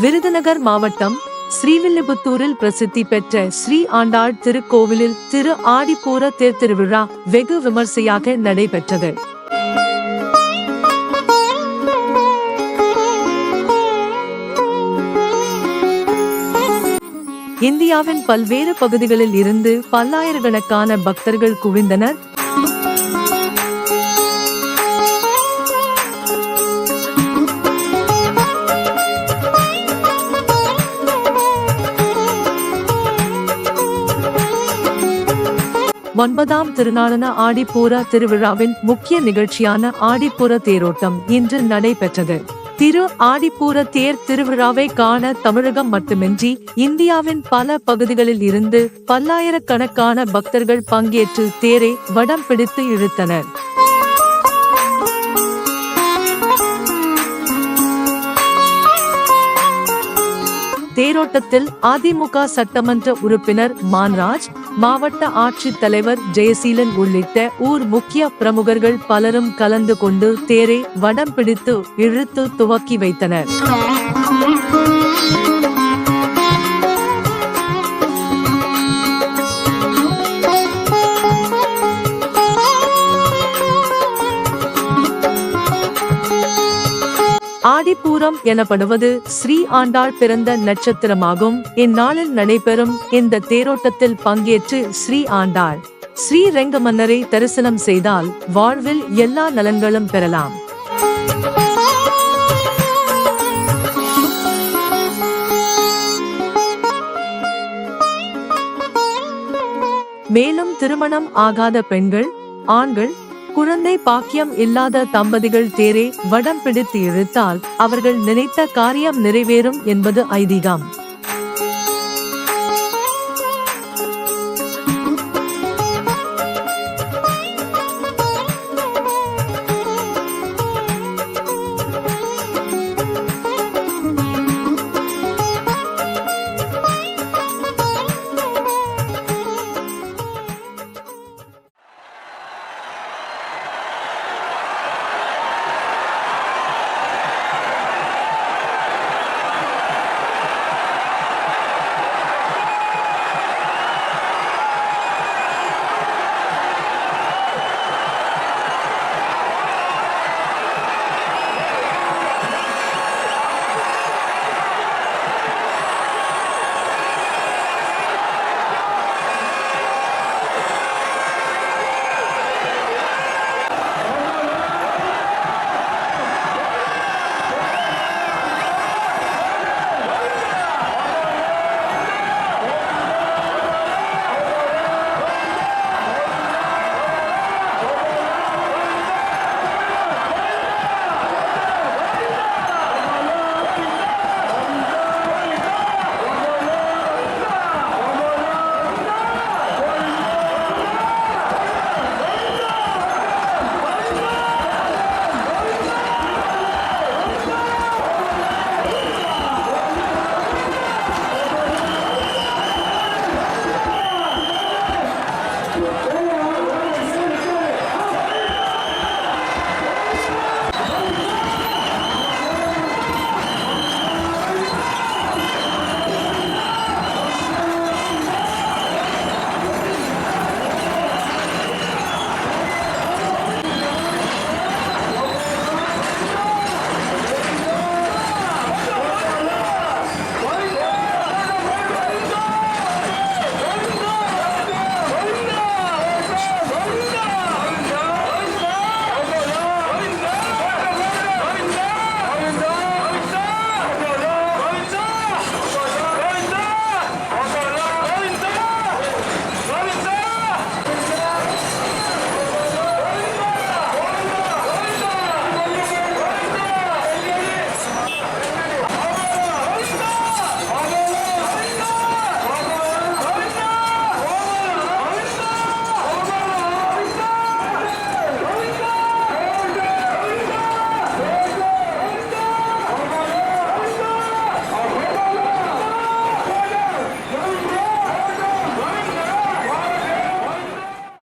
விருதுநகர் மாவட்டம் ஸ்ரீவில்லிபுத்தூரில் பிரசித்தி பெற்ற ஸ்ரீ ஆண்டாள் திருக்கோவிலில் திரு ஆடிப்பூர தேர் திருவிழா வெகு விமர்சையாக நடைபெற்றது. இந்தியாவின் பல்வேறு பகுதிகளில் இருந்து பல்லாயிரக்கணக்கான பக்தர்கள் குவிந்தனர். ஒன்பதாம் திருநாளான ஆடிப்பூர திருவிழாவின் முக்கிய நிகழ்ச்சியான ஆடிப்பூர தேரோட்டம் இன்று நடைபெற்றது. திரு ஆடிப்பூர தேர் திருவிழாவை காண தமிழகம் மட்டுமின்றி இந்தியாவின் பல பகுதிகளில் இருந்து பல்லாயிரக்கணக்கான பக்தர்கள் பங்கேற்று தேரை வடம் பிடித்து இழுத்தனர். தேரோட்டத்தில் அதிமுக சட்டமன்ற உறுப்பினர் மான்ராஜ் மாவட்ட ஆட்சித் தலைவர் ஜெயசீலன் உள்ளிட்ட ஊர் முக்கிய பிரமுகர்கள் பலரும் கலந்து கொண்டு தேரை வடம் பிடித்து இழுத்து துவக்கி வைத்தனர். ஆடிப்பூரம் எனப்படுவது ஸ்ரீ ஆண்டாள் பிறந்த நட்சத்திரமாகும். இந்நாளில் நடைபெறும் இந்த தேரோட்டத்தில் பங்கேற்று ஸ்ரீ ஆண்டாள் ஸ்ரீரங்க மன்னரை தரிசனம் செய்தால் வாழ்வில் எல்லா நலன்களும் பெறலாம். மேலும் திருமணம் ஆகாத பெண்கள் ஆண்கள் குழந்தை பாக்கியம் இல்லாத தம்பதிகள் தேரை வடம் பிடித்து இழுத்தால் அவர்கள் நினைத்த காரியம் நிறைவேறும் என்பது ஐதீகம்.